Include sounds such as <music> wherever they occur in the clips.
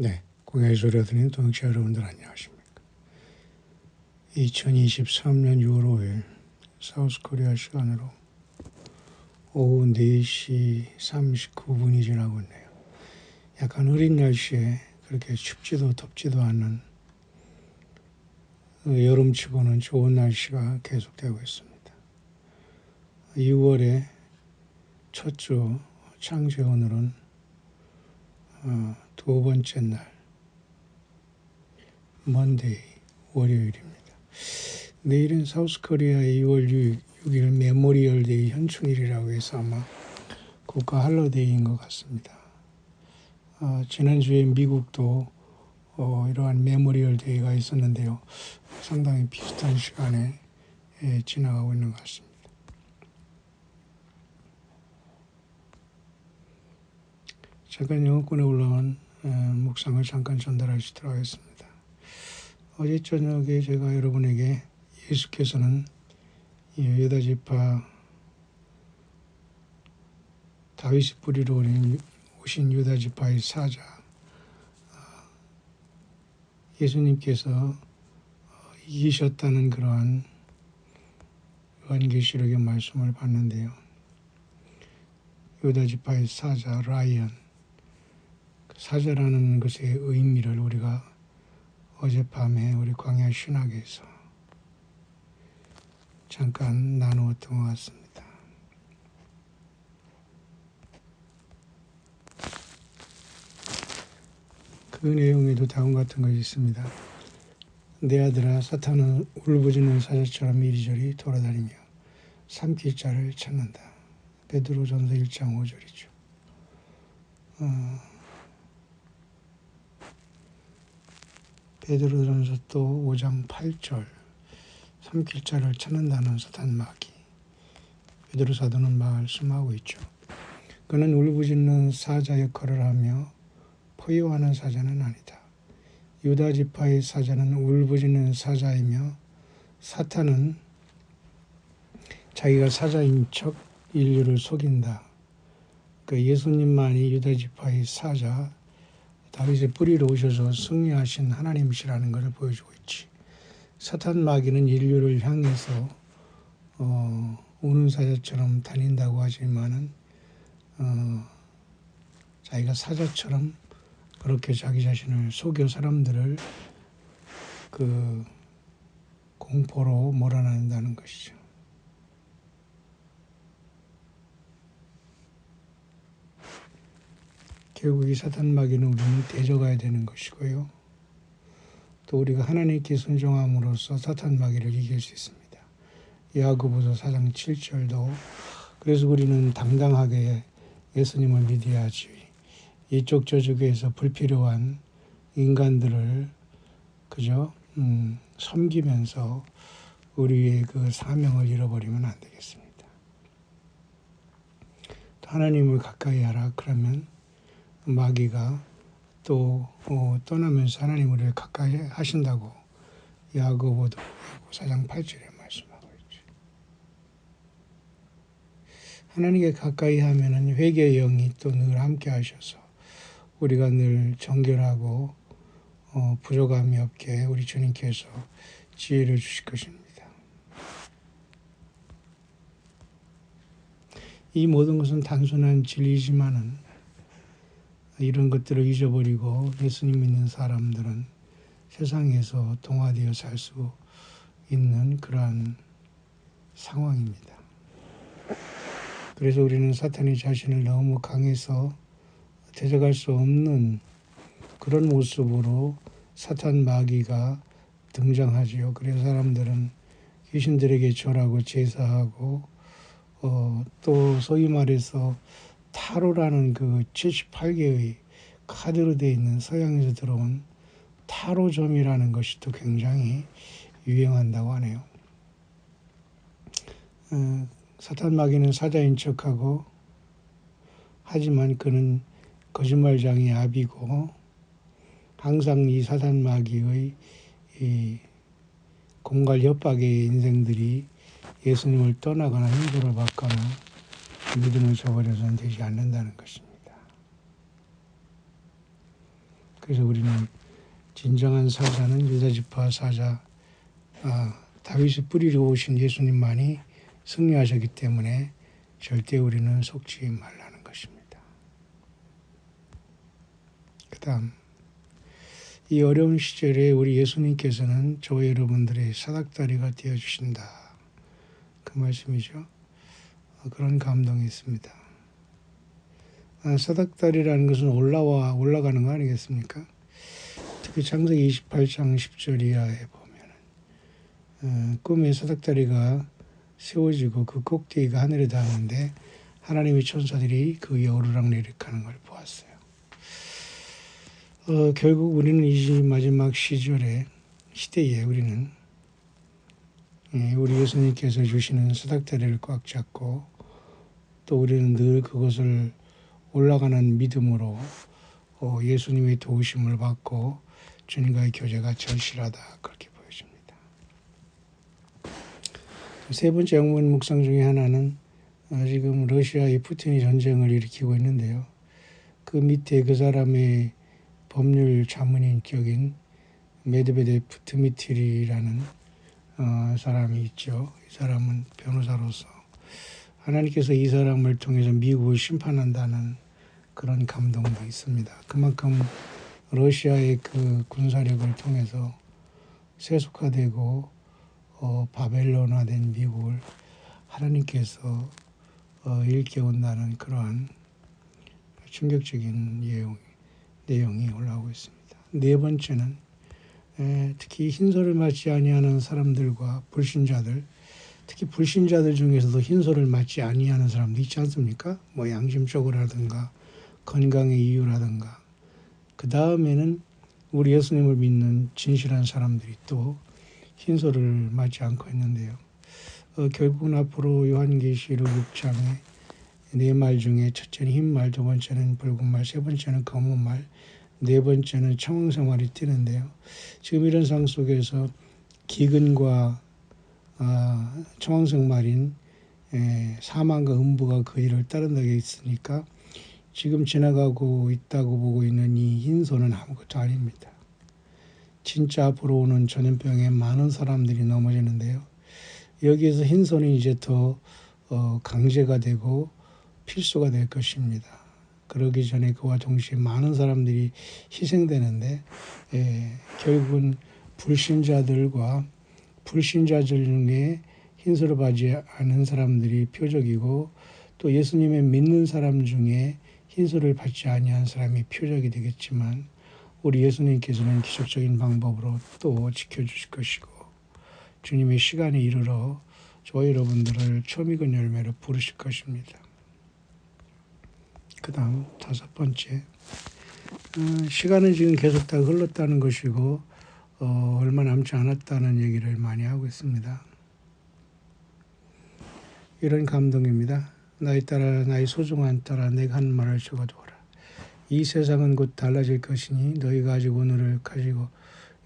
네, 공예 소리 듣는 동역자 여러분들 안녕하십니까? 2023년 6월 5일 사우스코리아 시간으로 오후 4시 39분이 지나고 있네요. 약간 흐린 날씨에 그렇게 춥지도 덥지도 않은 여름치고는 좋은 날씨가 계속되고 있습니다. 6월의 첫 주 창제 오늘은 어, 두 번째 날 먼데이 월요일입니다. 내일은 사우스코리아의 2월 6일, 6일 메모리얼 데이 현충일이라고 해서 아마 국가 할러데이인 것 같습니다. 어, 지난주에 미국도 어, 이러한 메모리얼 데이가 있었는데요. 상당히 비슷한 시간에 예, 지나가고 있는 것 같습니다. 잠깐 영어권에 올라온 에, 묵상을 잠깐 전달하시도록 하겠습니다. 어제 저녁에 제가 여러분에게 예수께서는 이 유다 지파 다윗의 뿌리로 오신 유다 지파의 사자 어, 예수님께서 어, 이기셨다는 그러한 요한계시록의 말씀을 봤는데요. 유다 지파의 사자 라이언 사자라는 것의 의미를 우리가 어젯밤에 우리 광야 신학에서 잠깐 나누었던 것 같습니다. 그 내용에도 다음 같은 것이 있습니다. 내 아들아 사탄은 울부짖는 사자처럼 이리저리 돌아다니며 삼킬 자를 찾는다. 베드로전서 1장 5절이죠. 어, 베드로전서 또 5장 8절 삼킬 자를 찾는다는 사탄 마귀 베드로 사도는 말씀하고 있죠. 그는 울부짖는 사자 역할을 하며 포효하는 사자는 아니다. 유다 지파의 사자는 울부짖는 사자이며 사탄은 자기가 사자인 척 인류를 속인다. 그 예수님만이 유다 지파의 사자 다윗의 뿌리로 오셔서 승리하신 하나님이시라는 것을 보여주고 있지. 사탄 마귀는 인류를 향해서 어, 우는 사자처럼 다닌다고 하지만은 어, 자기가 사자처럼 그렇게 자기 자신을 속여 사람들을 그 공포로 몰아낸다는 것이죠. 결국 이 사탄 마귀는 우리는 대적해야 되는 것이고요. 또 우리가 하나님께 순종함으로써 사탄 마귀를 이길 수 있습니다. 야고보서 4장 7절도 그래서 우리는 당당하게 예수님을 믿어야지 이쪽 저쪽에서 불필요한 인간들을 그저 음, 섬기면서 우리의 그 사명을 잃어버리면 안 되겠습니다. 하나님을 가까이 하라 그러면 마귀가 또 어, 떠나면서 하나님 우리를 가까이 하신다고 야고보도 4장 8절에 말씀하고 있죠. 하나님께 가까이 하면은 회개의 영이 또 늘 함께 하셔서 우리가 늘 정결하고 어, 부족함이 없게 우리 주님께서 지혜를 주실 것입니다. 이 모든 것은 단순한 진리지만은 이런 것들을 잊어버리고 예수님 믿는 사람들은 세상에서 동화되어 살 수 있는 그러한 상황입니다. 그래서 우리는 사탄이 자신을 너무 강해서 대적할 수 없는 그런 모습으로 사탄 마귀가 등장하지요. 그래서 사람들은 귀신들에게 절하고 제사하고 어, 또 소위 말해서 타로라는 그 78개의 카드로 되어 있는 서양에서 들어온 타로점이라는 것이 또 굉장히 유행한다고 하네요. 어, 사탄 마귀는 사자인 척하고 하지만 그는 거짓말장이 압이고 항상 이 사탄 마귀의 이 공갈 협박의 인생들이 예수님을 떠나거나 힘들을 받거나 믿음을 저버려서는 되지 않는다는 것입니다. 그래서 우리는 진정한 사자는 유다지파 사자 아, 다윗의 뿌리로 오신 예수님만이 승리하셨기 때문에 절대 우리는 속지 말라는 것입니다. 그 다음 이 어려운 시절에 우리 예수님께서는 저와 여러분들의 사닥다리가 되어주신다. 그 말씀이죠. 어, 그런 감동이 있습니다. 아, 사닥다리라는 것은 올라와 올라가는 거 아니겠습니까? 특히 창세기 28장 10절 이하에 보면 어, 꿈에 사닥다리가 세워지고 그 꼭대기가 하늘에 닿는데 하나님의 천사들이 그 위에 오르락내리락하는 걸 보았어요. 어, 결국 우리는 이 마지막 시절에 시대에 우리는 예, 우리 예수님께서 주시는 사닥다리를 꽉 잡고 또 우리는 늘 그것을 올라가는 믿음으로 어, 예수님의 도우심을 받고 주님과의 교제가 절실하다 그렇게 보여집니다. 세 번째 영문 묵상 중에 하나는 어, 지금 러시아의 푸틴이 전쟁을 일으키고 있는데요. 그 밑에 그 사람의 법률 자문인격인 메드베데프 드미트리라는 어, 사람이 있죠. 이 사람은 변호사로서 하나님께서 이 사람을 통해서 미국을 심판한다는 그런 감동도 있습니다. 그만큼 러시아의 그 군사력을 통해서 세속화되고 어, 바벨론화된 미국을 하나님께서 어, 일깨운다는 그러한 충격적인 내용, 내용이 올라오고 있습니다. 네 번째는 에, 특히 흰소를 맞지 아니하는 사람들과 불신자들, 특히 불신자들 중에서도 흰소를 맞지 아니하는 사람도 있지 않습니까? 뭐 양심적으로라든가 건강의 이유라든가 그 다음에는 우리 예수님을 믿는 진실한 사람들이 또 흰소를 맞지 않고 있는데요. 어, 결국은 앞으로 요한계시록 6장에 네 말 중에 첫째는 흰 말, 두 번째는 붉은 말, 세 번째는 검은 말, 네 번째는 청황생활이 뛰는데요. 지금 이런 상 속에서 기근과 아, 청황생말인 사망과 음부가 그 일을 따른다고 있으니까 지금 지나가고 있다고 보고 있는 이 흰소는 아무것도 아닙니다. 진짜 앞으로 오는 전염병에 많은 사람들이 넘어지는데요. 여기에서 흰소는 이제 더 어, 강제가 되고 필수가 될 것입니다. 그러기 전에 그와 동시에 많은 사람들이 희생되는데 예, 결국은 불신자들과 불신자들 중에 흰수를 받지 않은 사람들이 표적이고 또 예수님의 믿는 사람 중에 흰수를 받지 아니한 사람이 표적이 되겠지만 우리 예수님께서는 기적적인 방법으로 또 지켜주실 것이고 주님의 시간이 이르러 저 여러분들을 처음이건 열매로 부르실 것입니다. 그 다음 다섯 번째 어, 시간은 지금 계속 다 흘렀다는 것이고 어, 얼마 남지 않았다는 얘기를 많이 하고 있습니다. 이런 감동입니다. 나의 따라 나의 소중한 따라 내가 한 말을 적어두어라. 이 세상은 곧 달라질 것이니 너희가 아직 오늘을 가지고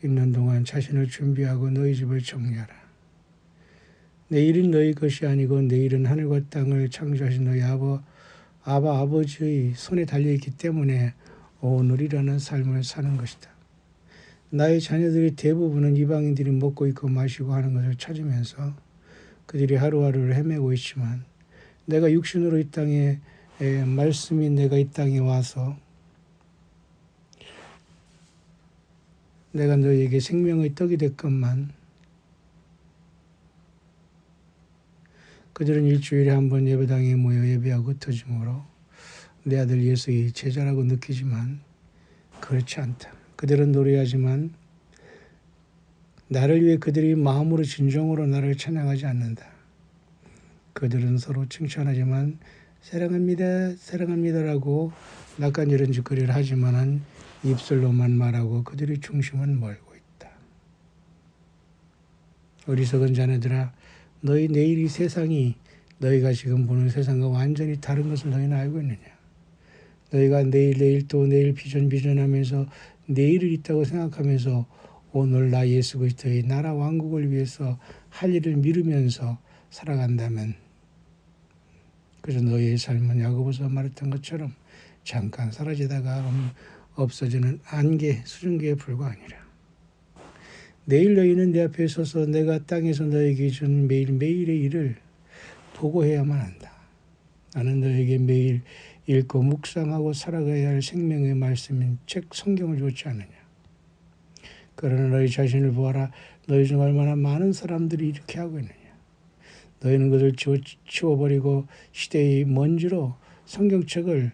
있는 동안 자신을 준비하고 너희 집을 정리하라. 내일은 너희 것이 아니고 내일은 하늘과 땅을 창조하신 너희 아버 아바 아버지의 손에 달려있기 때문에 오늘이라는 삶을 사는 것이다. 나의 자녀들이 대부분은 이방인들이 먹고 있고 마시고 하는 것을 찾으면서 그들이 하루하루를 헤매고 있지만 내가 육신으로 이 땅에 에, 말씀이 내가 이 땅에 와서 내가 너에게 생명의 떡이 됐건만 그들은 일주일에 한 번 예배당에 모여 예배하고 흩어짐으로 내 아들 예수의 제자라고 느끼지만 그렇지 않다. 그들은 노래하지만 나를 위해 그들이 마음으로 진정으로 나를 찬양하지 않는다. 그들은 서로 칭찬하지만 사랑합니다, 사랑합니다라고 낯간지런 짓거리를 하지만은 입술로만 말하고 그들의 중심은 멀고 있다. 어리석은 자네들아 너희 내일 이 세상이 너희가 지금 보는 세상과 완전히 다른 것을 너희는 알고 있느냐? 너희가 내일 내일 또 내일 비전 비전하면서 내일을 있다고 생각하면서 오늘 나 예수 그리스도의 나라 왕국을 위해서 할 일을 미루면서 살아간다면 그래서 너희의 삶은 야고보서 말했던 것처럼 잠깐 사라지다가 없어지는 안개, 수증기에 불과하니라. 내일 너희는 내 앞에 서서 내가 땅에서 너에게 준 매일매일의 일을 보고해야만 한다. 나는 너에게 매일 읽고 묵상하고 살아가야 할 생명의 말씀인 책 성경을 줬지 않느냐. 그러나 너희 자신을 보아라. 너희 중 얼마나 많은 사람들이 이렇게 하고 있느냐. 너희는 그들 치워 버리고 시대의 먼지로 성경책을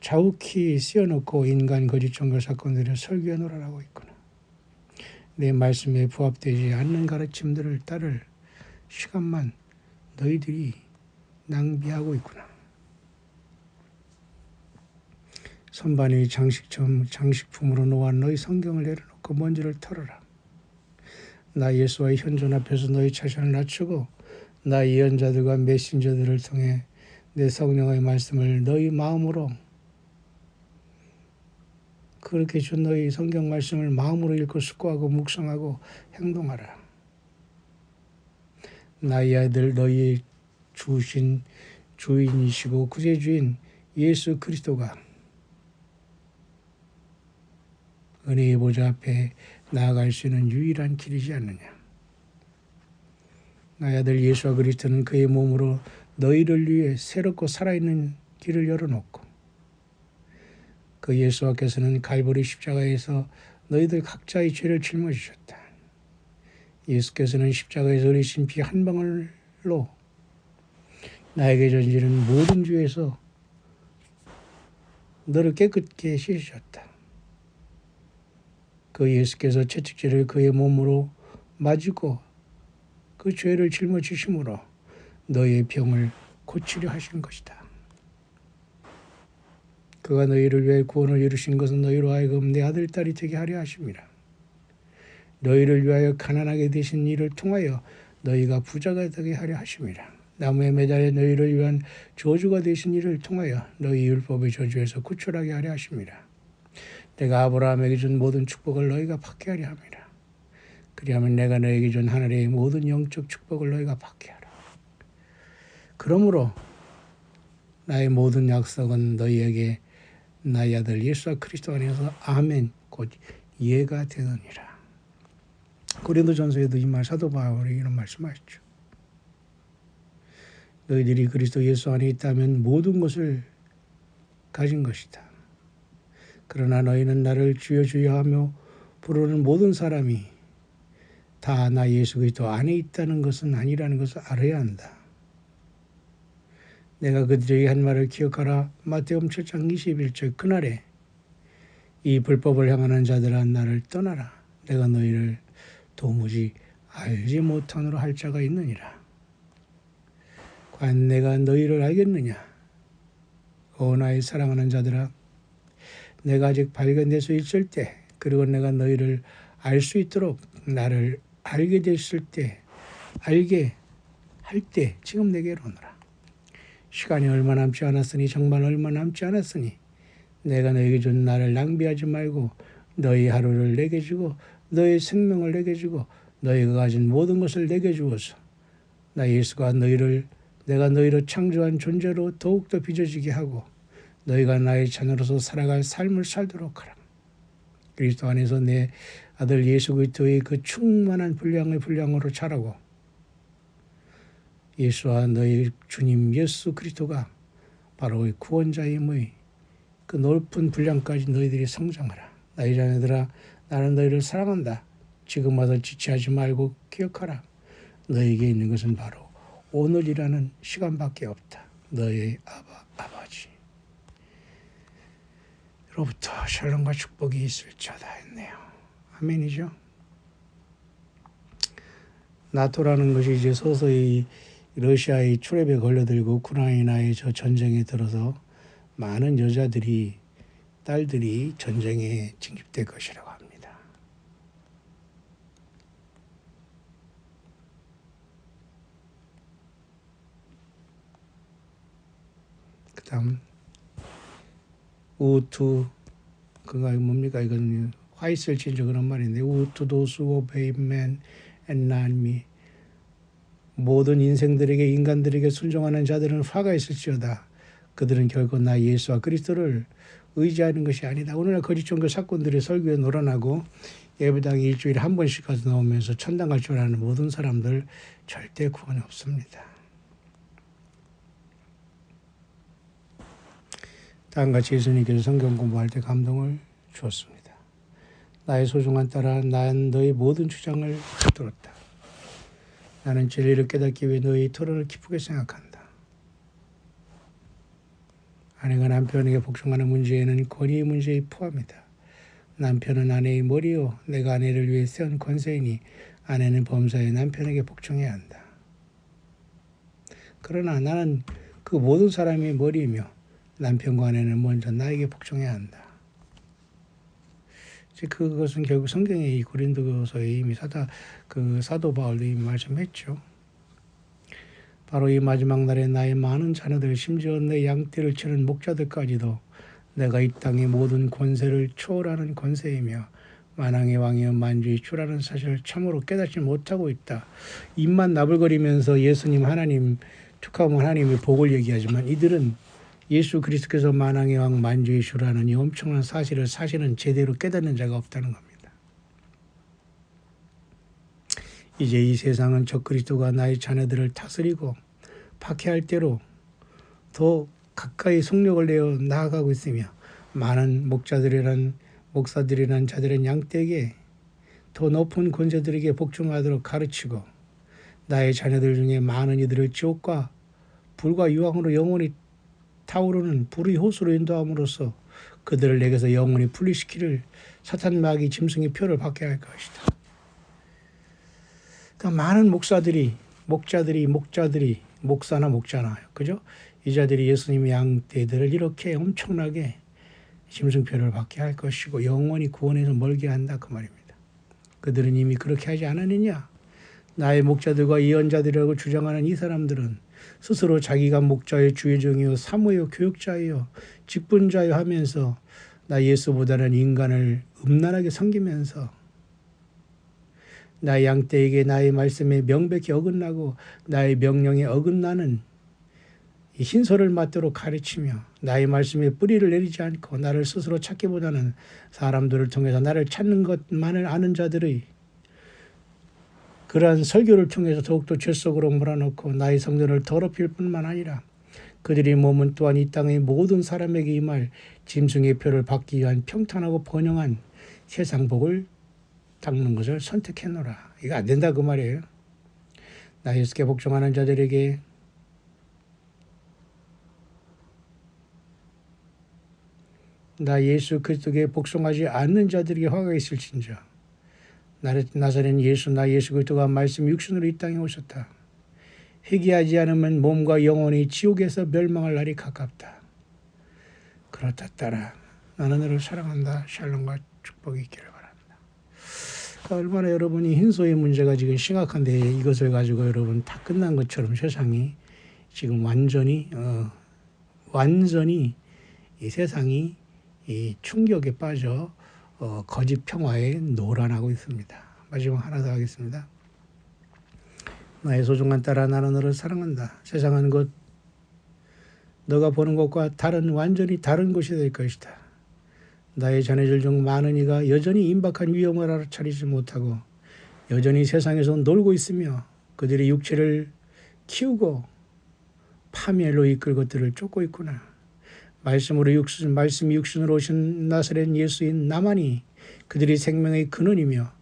자욱히 씌워놓고 인간 거짓 종교 사건들을 설교해 놓으라고 있구나. 내 말씀에 부합되지 않는 가르침들을 따를 시간만 너희들이 낭비하고 있구나. 선반의 장식점, 장식품으로 놓아 너희 성경을 내려놓고 먼지를 털어라. 나 예수와의 현존 앞에서 너희 자신을 낮추고 나 예언자들과 메신저들을 통해 내 성령의 말씀을 너희 마음으로 그렇게 준 너희 성경 말씀을 마음으로 읽고 숙고하고 묵상하고 행동하라. 나의 아들 너희 주신 주인이시고 구세주인 예수 그리스도가 은혜의 보좌 앞에 나아갈 수 있는 유일한 길이지 않느냐. 나의 아들 예수와 그리스도는 그의 몸으로 너희를 위해 새롭고 살아있는 길을 열어놓고 그 예수와께서는 갈보리 십자가에서 너희들 각자의 죄를 짊어지셨다. 예수께서는 십자가에서 흘리신 피 한 방울로 나에게 전지는 모든 죄에서 너를 깨끗게 씻으셨다. 그 예수께서 채찍질을 그의 몸으로 맞고 그 죄를 짊어지심으로 너의 병을 고치려 하신 것이다. 그가 너희를 위해 구원을 이루신 것은 너희로 하여금 내 아들 딸이 되게 하려 하심이라. 너희를 위하여 가난하게 되신 이를 통하여 너희가 부자가 되게 하려 하심이라. 나무에 매달려 너희를 위한 저주가 되신 이를 통하여 너희 율법의 저주에서 구출하게 하려 하심이라. 내가 아브라함에게 준 모든 축복을 너희가 받게 하려 함이라. 그리하면 내가 너에게 준 하늘의 모든 영적 축복을 너희가 받게 하라. 그러므로 나의 모든 약속은 너희에게 나의 아들 예수 그리스도 안에서 아멘 곧 예가 되느니라. 고린도전서에도 이 말 사도 바울이 이런 말씀하셨죠. 너희들이 그리스도 예수 안에 있다면 모든 것을 가진 것이다. 그러나 너희는 나를 주여 주여 하며 부르는 모든 사람이 다 나 예수 그리스도 안에 있다는 것은 아니라는 것을 알아야 한다. 내가 그들에게 한 말을 기억하라. 마태음 7장 21절 그날에 이 불법을 향하는 자들아 나를 떠나라. 내가 너희를 도무지 알지 못하노로 할 자가 있느니라. 과연 내가 너희를 알겠느냐? 오 나의 사랑하는 자들아 내가 아직 발견될 수 있을 때 그리고 내가 너희를 알 수 있도록 나를 알게 됐을 때 알게 할 때 지금 내게로 오너라. 시간이 얼마 남지 않았으니 정말 얼마 남지 않았으니 내가 너에게 준 나를 낭비하지 말고 너희 하루를 내게 주고 너의 생명을 내게 주고 너희가 가진 모든 것을 내게 주어서 나 예수가 너희를 내가 너희로 창조한 존재로 더욱더 빚어지게 하고 너희가 나의 자녀로서 살아갈 삶을 살도록 하라. 그리스도 안에서 내 아들 예수 그리스도의 그 충만한 분량의 분량으로 자라고 예수와 너희 주님 예수 그리스도가 바로 구원자임의 그 높은 분량까지 너희들이 성장하라. 나의 자녀들아 나는 너희를 사랑한다. 지금 와서 지체하지 말고 기억하라. 너에게 있는 것은 바로 오늘이라는 시간밖에 없다. 너의 아바 아버지. 로부터 샬롬과 축복이 있을자다 했네요. 아멘이죠. 나토라는 것이 이제 서서히 러시아의 출랩에 걸려들고 우크라이나의 저 전쟁에 들어서 많은 여자들이 딸들이 전쟁에 징집될 것이라고 합니다. 그다음 우투 그가 뭡니까 이건 화이슬 진저 그런 말인데 우투 도수 오베이맨 앤 난미 모든 인생들에게 인간들에게 순종하는 자들은 화가 있을지어다. 그들은 결국 나 예수와 그리스도를 의지하는 것이 아니다. 오늘날 거짓 종교 사건들이 설교에 놀아나고 예배당에 일주일에 한 번씩 가서 나오면서 천당 갈 줄 아는 모든 사람들 절대 구원이 없습니다. 다음같이 예수님께서 성경 공부할 때 감동을 주었습니다. 나의 소중한 딸아, 난 너의 모든 주장을 들었다. 나는 진리를 깨닫기 위해 너의 토론을 기쁘게 생각한다. 아내가 남편에게 복종하는 문제에는 권위의 문제에 포함이다. 남편은 아내의 머리요, 내가 아내를 위해 세운 권세이니 아내는 범사에 남편에게 복종해야 한다. 그러나 나는 그 모든 사람의 머리이며 남편과 아내는 먼저 나에게 복종해야 한다. 그것은 결국 성경의 이 고린도서에 이미 사다 그 사도 바울도 이미 말씀했죠. 바로 이 마지막 날에 나의 많은 자녀들 심지어 내 양떼를 치는 목자들까지도 내가 이 땅의 모든 권세를 초월하는 권세이며 만왕의 왕이여 만주의 주라는 사실을 참으로 깨닫지 못하고 있다. 입만 나불거리면서 예수님 하나님 축하하면 하나님의 복을 얘기하지만 이들은 예수 그리스도께서 만왕의 왕 만주의 주라는 이 엄청난 사실을 사실은 제대로 깨닫는 자가 없다는 겁니다. 이제 이 세상은 저 그리스도가 나의 자녀들을 다스리고 박해할 때로 더 가까이 속력을 내어 나아가고 있으며 많은 목자들이란 목사들이란 자들은 양떼에게 더 높은 권세들에게 복종하도록 가르치고 나의 자녀들 중에 많은 이들을 지옥과 불과 유황으로 영원히 타오르는 불의 호수로 인도함으로써 그들을 내게서 영원히 분리시키를 사탄 마귀 짐승의 표를 받게 할 것이다. 그러니까 많은 목사들이 목자들이 목자들이 목사나 목자나 그죠? 이 자들이 예수님의 양떼들을 이렇게 엄청나게 짐승표를 받게 할 것이고 영원히 구원에서 멀게 한다 그 말입니다. 그들은 이미 그렇게 하지 않았느냐? 나의 목자들과 예언자들이라고 주장하는 이 사람들은 스스로 자기가 목자의 주의종이요 사모요 교육자요 직분자요 하면서 나 예수보다는 인간을 음란하게 섬기면서 나의 양떼에게 나의 말씀에 명백히 어긋나고 나의 명령에 어긋나는 흰소를 맞도록 가르치며 나의 말씀에 뿌리를 내리지 않고 나를 스스로 찾기보다는 사람들을 통해서 나를 찾는 것만을 아는 자들의 그러한 설교를 통해서 더욱더 죄 속으로 몰아넣고 나의 성전을 더럽힐 뿐만 아니라 그들의 몸은 또한 이 땅의 모든 사람에게 임할 짐승의 표를 받기 위한 평탄하고 번영한 세상 복을 닦는 것을 선택했노라. 이거 안 된다 그 말이에요. 나 예수께 복종하는 자들에게 나 예수 그리스도께 복종하지 않는 자들에게 화가 있을진저 나사렛 예수 나 예수 그리스도가 말씀 육신으로 이 땅에 오셨다. 회개하지 않으면 몸과 영혼이 지옥에서 멸망할 날이 가깝다. 그렇다 따라 나는 너를 사랑한다. 샬롬과 축복이 있기를 바랍니다. 그러니까 얼마나 여러분이 흰소의 문제가 지금 심각한데 이것을 가지고 여러분 다 끝난 것처럼 세상이 지금 완전히 어, 완전히 이 세상이 이 충격에 빠져 어, 거짓 평화에 노란하고 있습니다. 마지막 하나 더 하겠습니다. 나의 소중한 딸아 나는 너를 사랑한다. 세상은 곧 너가 보는 것과 다른 완전히 다른 곳이 될 것이다. 나의 자녀들 중 많은 이가 여전히 임박한 위험을 알아차리지 못하고 여전히 세상에서 놀고 있으며 그들의 육체를 키우고 파멸로 이끌 것들을 쫓고 있구나. 말씀으로 육신, 말씀이 육신으로 오신 나사렛 예수인 나만이 그들이 생명의 근원이며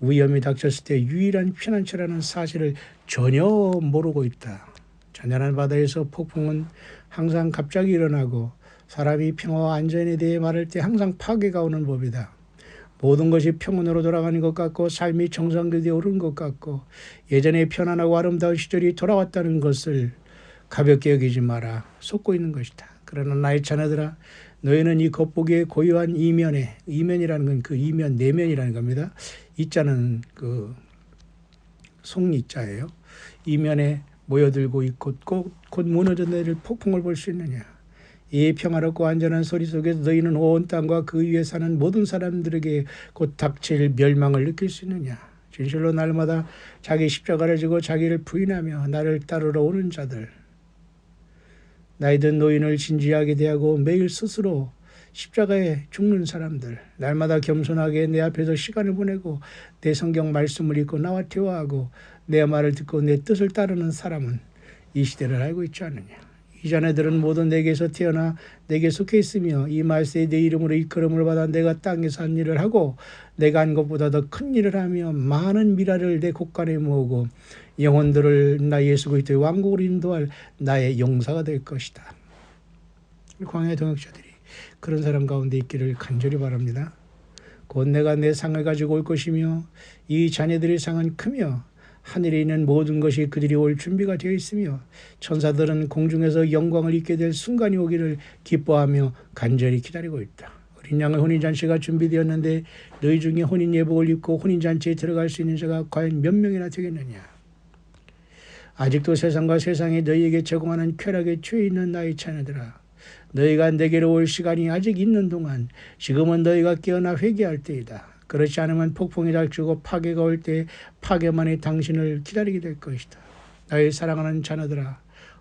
위험이 닥쳤을 때 유일한 피난처라는 사실을 전혀 모르고 있다. 잔잔한 바다에서 폭풍은 항상 갑자기 일어나고 사람이 평화와 안전에 대해 말할 때 항상 파괴가 오는 법이다. 모든 것이 평온으로 돌아가는 것 같고 삶이 정상궤도에 오른 것 같고 예전에 편안하고 아름다운 시절이 돌아왔다는 것을 가볍게 여기지 마라. 속고 있는 것이다. 그러나 나의 자녀들아 너희는 이 겉보기에 고요한 이면에 이면이라는 건 그 이면 내면이라는 겁니다. 이 자는 그 속리 자예요. 이면에 모여들고 있고 곧, 곧 무너져 내릴 폭풍을 볼 수 있느냐. 이 평화롭고 안전한 소리 속에서 너희는 온 땅과 그 위에 사는 모든 사람들에게 곧 닥칠 멸망을 느낄 수 있느냐. 진실로 날마다 자기 십자가를 지고 자기를 부인하며 나를 따르러 오는 자들 나이든 노인을 진지하게 대하고 매일 스스로 십자가에 죽는 사람들, 날마다 겸손하게 내 앞에서 시간을 보내고 내 성경 말씀을 읽고 나와 대화하고 내 말을 듣고 내 뜻을 따르는 사람은 이 시대를 알고 있지 않느냐. 이 자네들은 모두 내게서 태어나 내게 속해 있으며 이 말세에 내 이름으로 이끌음을 받아 내가 땅에서 한 일을 하고 내가 한 것보다 더 큰 일을 하며 많은 미라를 내 곳간에 모으고 영혼들을 나 예수 그리스도의 왕국으로 인도할 나의 용사가 될 것이다. 광야 동역자들이 그런 사람 가운데 있기를 간절히 바랍니다. 곧 내가 내 상을 가지고 올 것이며 이 자녀들의 상은 크며 하늘에 있는 모든 것이 그들이 올 준비가 되어 있으며 천사들은 공중에서 영광을 입게 될 순간이 오기를 기뻐하며 간절히 기다리고 있다. 어린 양의 혼인잔치가 준비되었는데 너희 중에 혼인 예복을 입고 혼인잔치에 들어갈 수 있는 자가 과연 몇 명이나 되겠느냐. 아직도 세상과 세상이 너희에게 제공하는 쾌락에 취해 있는 나의 자녀들아. 너희가 내게로 올 시간이 아직 있는 동안 지금은 너희가 깨어나 회개할 때이다. 그렇지 않으면 폭풍이 닥치고 파괴가 올 때 파괴만이 당신을 기다리게 될 것이다. 나의 사랑하는 자녀들아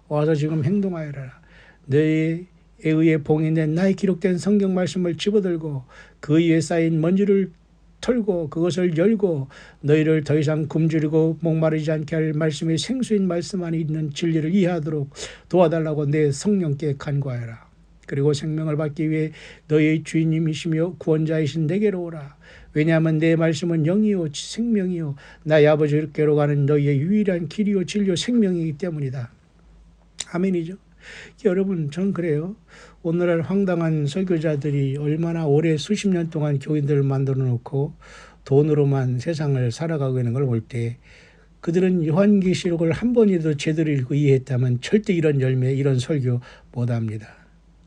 와서 지금 행동하여라. 너희에 의해 봉인된 나의 기록된 성경 말씀을 집어들고 그 위에 쌓인 먼지를 털고 그것을 열고 너희를 더 이상 굶주리고 목마르지 않게 할 말씀의 생수인 말씀 안에 있는 진리를 이해하도록 도와달라고 내 성령께 간구하여라. 그리고 생명을 받기 위해 너희의 주인님이시며 구원자이신 내게로 오라. 왜냐하면 내 말씀은 영이요 생명이요 나의 아버지께로 가는 너희의 유일한 길이요 진리요 생명이기 때문이다. 아멘이죠. <laughs> 여러분 전 그래요. 오늘날 황당한 설교자들이 얼마나 오래 수십 년 동안 교인들을 만들어 놓고 돈으로만 세상을 살아가고 있는 걸 볼 때 그들은 요한계시록을 한 번이라도 제대로 읽고 이해했다면 절대 이런 열매, 이런 설교 못 합니다.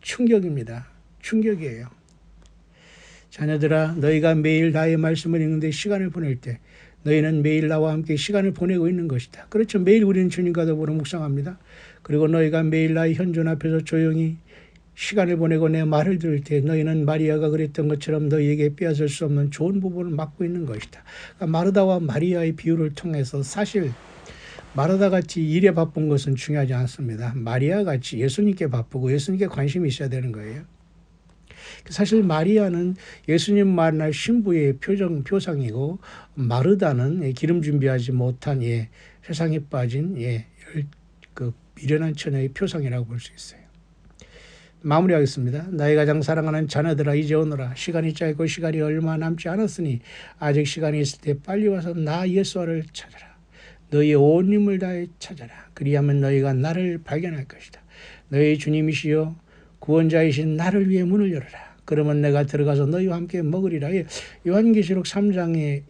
충격입니다. 충격이에요. 자녀들아, 너희가 매일 나의 말씀을 읽는데 시간을 보낼 때 너희는 매일 나와 함께 시간을 보내고 있는 것이다. 그렇죠. 매일 우리는 주님과 더불어 묵상합니다. 그리고 너희가 매일 나의 현존 앞에서 조용히 시간을 보내고 내 말을 들을 때 너희는 마리아가 그랬던 것처럼 너희에게 빼앗을 수 없는 좋은 부분을 맡고 있는 것이다. 그러니까 마르다와 마리아의 비유를 통해서 사실 마르다 같이 일에 바쁜 것은 중요하지 않습니다. 마리아 같이 예수님께 바쁘고 예수님께 관심이 있어야 되는 거예요. 사실 마리아는 예수님 만날 신부의 표정 표상이고 마르다는 기름 준비하지 못한 예, 세상에 빠진 예, 그 미련한 처녀의 표상이라고 볼 수 있어요. 마무리하겠습니다. 나의 가장 사랑하는 자녀들아 이제 오너라 시간이 짧고 시간이 얼마 남지 않았으니 아직 시간이 있을 때 빨리 와서 나 예수와를 찾아라. 너희의 온 힘을 다해 찾아라. 그리하면 너희가 나를 발견할 것이다. 너희 주님이시여 구원자이신 나를 위해 문을 열어라. 그러면 내가 들어가서 너희와 함께 먹으리라. 예, 요한계시록 3장의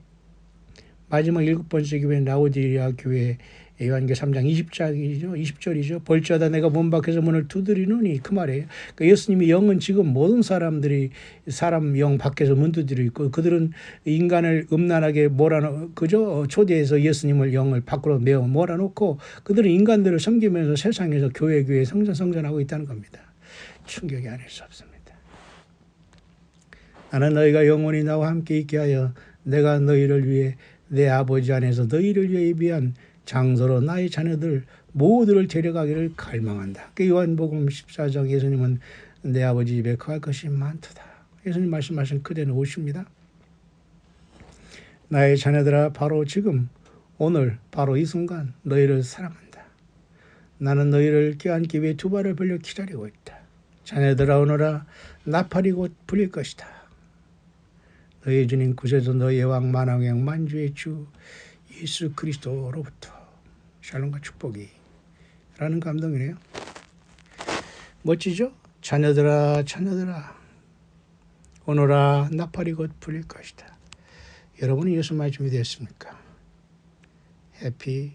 마지막 일곱 번째 교회 라오디리아 교회 요한계 3장 20장이죠. 20절이죠. 벌지하다 내가 문 밖에서 문을 두드리노니 그 말이에요. 그러니까 예수님이 영은 지금 모든 사람들이 사람 영 밖에서 문 두드리고 있고 그들은 인간을 음란하게 몰아넣 그죠 초대해서 예수님을 영을 밖으로 메어 몰아놓고 그들은 인간들을 섬기면서 세상에서 교회 교회 성전 성전하고 있다는 겁니다. 충격이 아닐 수 없습니다. 나는 너희가 영원히 나와 함께 있게 하여 내가 너희를 위해 내 아버지 안에서 너희를 위해 예비한 장소로 나의 자녀들 모두를 데려가기를 갈망한다. 그 요한복음 14장 예수님은 내 아버지 집에 거할 것이 많도다. 예수님 말씀하신 그대는 오십니다. 나의 자녀들아 바로 지금 오늘 바로 이 순간 너희를 사랑한다. 나는 너희를 껴안기 위해 두 발을 벌려 기다리고 있다. 자녀들아 오너라 나팔이 곧 불릴 것이다. 너희 주님 구세주 너희의 왕 만왕의 만주의 주 예수 그리스도로부터 샬롬과 축복이 라는 감동이네요. 멋지죠? 자녀들아 자녀들아 오너라 나팔이 곧 불릴 것이다. 여러분은 예수 말씀이 됐습니까? 해피